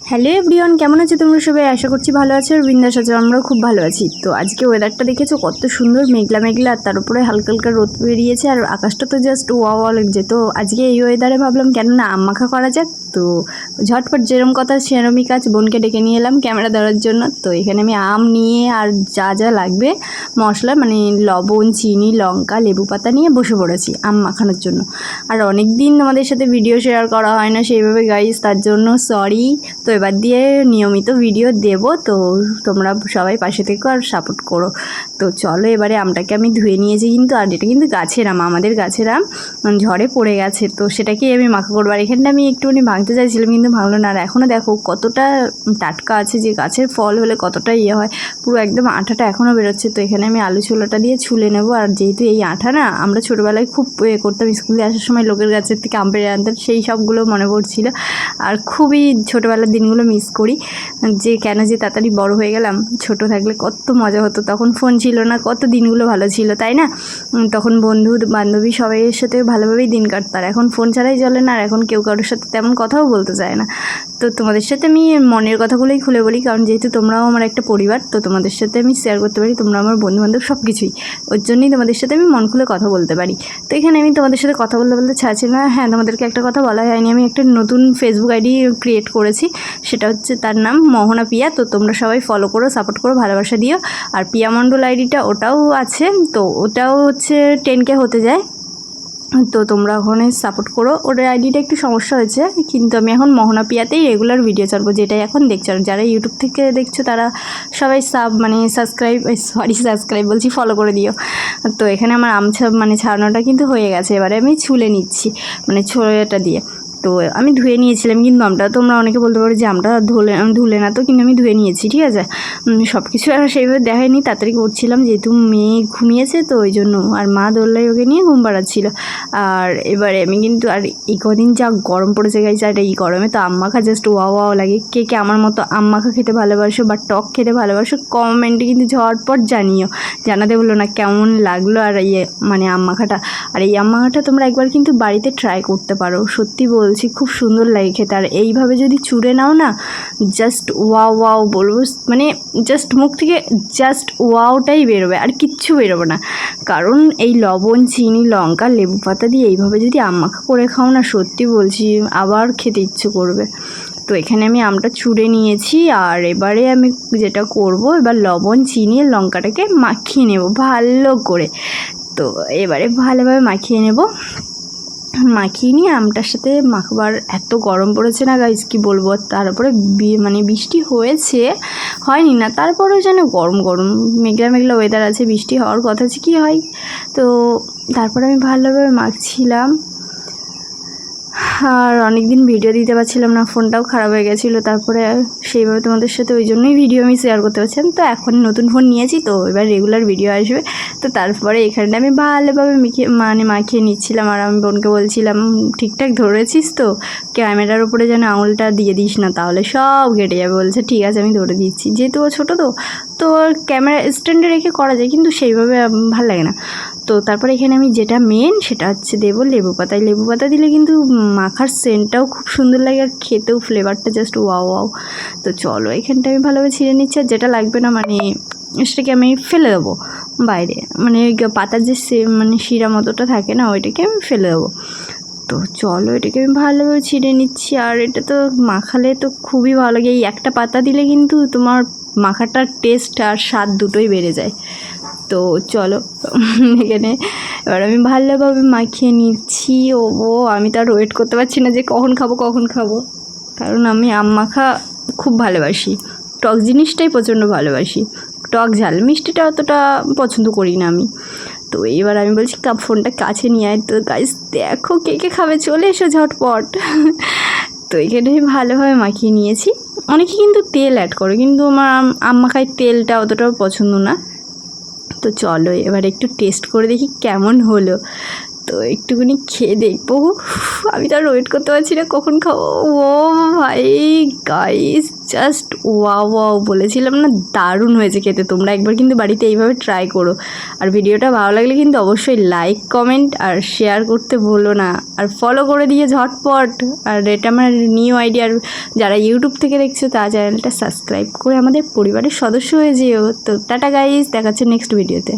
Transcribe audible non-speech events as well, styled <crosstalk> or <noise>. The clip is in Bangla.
হ্যালো এভরিওয়ান, কেমন আছো তোমরা সবাই? আশা করছি ভালো আছো আর বিন্দাস আছো, আমরাও খুব ভালো আছি। তো আজকে ওয়েদারটা দেখেছ? কত সুন্দর মেঘলা মেঘলা আর তার উপরে হালকা হালকা রোদ বেরিয়েছে, আর আকাশটা তো জাস্ট ওয়া ওয়া লাগছে। তো আজকে এই ওয়েদারে ভাবলাম কেন না মাখা করা যাক, তো ঝটপট যেরম কথা, সেরমই কাজ, বোনকে ডেকে নিয়ে এলাম ক্যামেরা ধরার জন্য। তো এখানে আমি আম নিয়ে আর যা যা লাগবে, মশলা মানে লবণ, চিনি, লঙ্কা, লেবু পাতা নিয়ে বসে পড়েছি আম মাখানোর জন্য। আর অনেক দিন তোমাদের সাথে ভিডিও শেয়ার করা হয় না সেইভাবে গাইস তার জন্য সরি তো এবার দিয়ে নিয়মিত ভিডিও দেব, তো তোমরা সবাই পাশে থেকো আর সাপোর্ট করো। তো চলো এবারে আমটাকে আমি ধুয়ে নিয়েছি কিন্তু, আর এটা কিন্তু গাছের আম, আমাদের গাছের আম ঝড়ে পড়ে গেছে। তো সেটাকেই আমি মাখা করব। আর এখানটা আমি একটুখানি ভাঙতে চাইছিলাম কিন্তু ভাঙলো না। আর এখনও দেখো কতটা টাটকা আছে যে গাছের ফল হলে কতটা ইয়ে হয়। পুরো একদম আঠাটা এখনও বেরোচ্ছে। তো এখানে আমি আলু ছোলাটা দিয়ে ছুলে নেব। আর যেহেতু এই আঠা না, আমরা ছোটোবেলায় খুব ইয়ে করতাম, স্কুলে আসার সময় লোকের গাছের থেকে আম পেড়ে আনতাম, সেই সবগুলো মনে পড়ছিল। আর খুবই ছোটোবেলার দিনগুলো মিস করি। যে কেন যে তাড়াতাড়ি বড় হয়ে গেলাম, ছোট থাকলে কত মজা হতো। তখন ফোন ছিল না, কত দিনগুলো ভালো ছিল, তাই না? তখন বন্ধু, বান্ধবী সবাইয়ের সাথে ভালোভাবেই দিন কাটতো আর এখন ফোন ছাড়াই চলে না, আর এখন কেউ কারোর সাথে তেমন কথাও বলতে চায় না। তো তোমাদের সাথে আমি মনের কথাগুলোই খুলে বলি, কারণ যেহেতু তোমরাও আমার একটা পরিবার, তো তোমাদের সাথে আমি শেয়ার করতে পারি, তোমরা আমার বন্ধু বান্ধব সব কিছুই ওর জন্যই তোমাদের সাথে আমি মন খুলে কথা বলতে পারি। তো এখানে আমি তোমাদের সাথে কথা বলতে বলতে চাইছি না হ্যাঁ তোমাদেরকে একটা কথা বলা হয়নি, আমি একটা নতুন ফেসবুক আইডি ক্রিয়েট করেছি, সেটা হচ্ছে তার নাম মোহনা পিয়া, তো তোমরা সবাই ফলো করো সাপোর্ট করো, ভালোবাসা দিও। আর পিয়া মণ্ডল আইডিটা ওটাও আছে, তো ওটাও হচ্ছে টেন কে হতে যায়। তো তোমরা ওখানে সাপোর্ট করো। ওটার আইডিটা একটু সমস্যা হয়েছে, কিন্তু আমি এখন মোহনা পিয়াতেই রেগুলার ভিডিও ছাড়বো, যেটাই এখন দেখছ। আর যারা ইউটিউব থেকে দেখছ, তারা সবাই সাব মানে সাবস্ক্রাইব সরি সাবস্ক্রাইব বলছি ফলো করে দিও। তো এখানে আমার আমছা মানে ছাড়ানোটা কিন্তু হয়ে গেছে। এবারে আমি ছুলে নিচ্ছি মানে ছোড়াটা দিয়ে। তো আমি ধুয়ে নিয়েছিলাম, কিন্তু আমটা তোমরা অনেকে বলতে পারো যে আমটা ধুলে ধুলে না তো, কিন্তু আমি ধুয়ে নিয়েছি, ঠিক আছে? সব কিছু আর সেইভাবে দেখাইনি তাড়াতাড়ি করছিলাম, যেহেতু মেয়ে ঘুমিয়েছে, তো ওই জন্য আর মা দোল্লাই ওকে নিয়ে ঘুম পাড়াচ্ছিল। আর এবারে আমি কিন্তু, আর এই কদিন যা গরম পড়েছে গাইছে আর এই গরমে তো আম মাখা জাস্ট ওয়া ওয়াও লাগে। কে কে আমার মতো আম মাখা খেতে ভালোবাসো বা টক খেতে ভালোবাসো কমেন্টে কিন্তু ঝটপট জানিও। জানাতে বলল না কেমন লাগল আর ইয়ে মানে আম মাখাটা আর এই আম মাখাটা তোমরা একবার কিন্তু বাড়িতে ট্রাই করতে পারো, সত্যি বলছি, খুব সুন্দর লাগে খেতে। আর এইভাবে যদি চুড়ে নাও না জাস্ট ওয়াও ওয়াও বলব। মানে জাস্ট মুখ থেকে জাস্ট ওয়াওটাই বেরোবে, আর কিচ্ছু বেরোবে না। কারণ এই লবণ, চিনি, লঙ্কা, লেবু পাতা দিয়ে এইভাবে যদি আম মাখা করে খাও না, সত্যি বলছি আবার খেতে ইচ্ছে করবে। তো এখানে আমি আমটা চুড়ে নিয়েছি, আর এবারে আমি যেটা করব, এবার লবণ, চিনি লঙ্কাটাকে মাখিয়ে নেব ভালো করে। তো এবারে ভালোভাবে মাখিয়ে নেব। মাখিয়ে নিয়ে আমটার সাথে মাখবার এত গরম পড়েছে না গাইজ কি বলব? তারপরে মানে বৃষ্টি হয়েছে, হয়নি না। তারপরেও যেন গরম গরম, মেঘলা মেঘলা ওয়েদার আছে, বৃষ্টি হওয়ার কথা আছে, কি হয়? তো তারপরে আমি ভালোভাবে মাখছিলাম। আর অনেক দিন ভিডিও দিতে পারছিলাম না, ফোনটাও খারাপ হয়ে গেছিল, তারপরে সেইভাবে তোমাদের সাথে ওই জন্যই ভিডিও আমি শেয়ার করতে পারছিলাম। তো এখন নতুন ফোন নিয়েছি, তো এবার রেগুলার ভিডিও আসবে। তো তারপরে এখানে আমি ভালোভাবে মিখিয়ে মানে মাখিয়ে নিচ্ছিলাম, আর আমি বোনকে বলছিলাম, ঠিকঠাক ধরেছিস তো, ক্যামেরার উপরে যেন আঙুলটা দিয়ে দিস না, তাহলে সব কেটে যাবে। বলছে, ঠিক আছে, আমি ধরে দিচ্ছি। যেহেতু ও ছোটো তো তো ক্যামেরা স্ট্যান্ডে রেখে করা যায়, কিন্তু সেইভাবে ভালো লাগে না। তো তারপরে এখানে আমি যেটা মেন সেটা হচ্ছে দেবো লেবু পাতায় লেবু পাতা দিলে কিন্তু মাখার সেন্টটাও খুব সুন্দর লাগে আর খেতেও ফ্লেভারটা জাস্ট ওয়াও ওয়াও তো চলো এখানটা আমি ভালোভাবে ছিঁড়ে নিচ্ছি আর যেটা লাগবে না মানে সেটাকে আমি ফেলে দেবো বাইরে। মানে ওই পাতার যে মানে শিরা মতোটা থাকে না, ওইটাকে আমি ফেলে দেবো। তো চলো এটাকে আমি ভালোভাবে ছিঁড়ে নিচ্ছি আর এটা তো মাখালে তো খুবই ভালো লাগে। এই একটা পাতা দিলে কিন্তু তোমার মাখাটার টেস্ট আর স্বাদ দুটোই বেড়ে যায়। তো চলো, <laughs> এখানে এবার আমি ভালোভাবে মাখিয়ে নিচ্ছি। ও আমি তো আর ওয়েট করতে পারছি না যে কখন খাব কখন খাব। কারণ আমি আম মাখা খুব ভালোবাসি। টক জিনিসটাই প্রচণ্ড ভালোবাসি। টক ঝাল, মিষ্টিটা অতটা পছন্দ করি না আমি। তো এবার আমি বলছি, কাপ ফোনটা কাছে নিয়ে আয়। তো গাইস দেখো কে কে খাবে, চলে এসো ঝটপট। <laughs> তো এখানে আমি ভালোভাবে মাখিয়ে নিয়েছি। অনেকে কিন্তু তেল অ্যাড করে, কিন্তু আমার আম- আম মাখায় তেলটা অতটাও পছন্দ না। তো চলো এবার একটু টেস্ট করে দেখি কেমন হলো। তো একটুখানি খেয়ে দেখব আমি তো আর ওয়েট করতে পারছি না, কখন খাব? ও ভাই গাইস জাস্ট ওয়া ওয়াও বলেছিলাম না, দারুণ হয়েছে খেতে। তোমরা একবার কিন্তু বাড়িতে এইভাবে ট্রাই করো। আর ভিডিওটা ভালো লাগলে কিন্তু অবশ্যই লাইক কমেন্ট আর শেয়ার করতে ভুলো না। আর ফলো করে দিয়ে ঝটপট। আর এটা আমার নিউ আইডিয়া আর যারা ইউটিউব থেকে দেখছ, তারা চ্যানেলটা সাবস্ক্রাইব করে আমাদের পরিবারের সদস্য হয়ে যেও। তো টাটা গাইস দেখাচ্ছে নেক্সট ভিডিওতে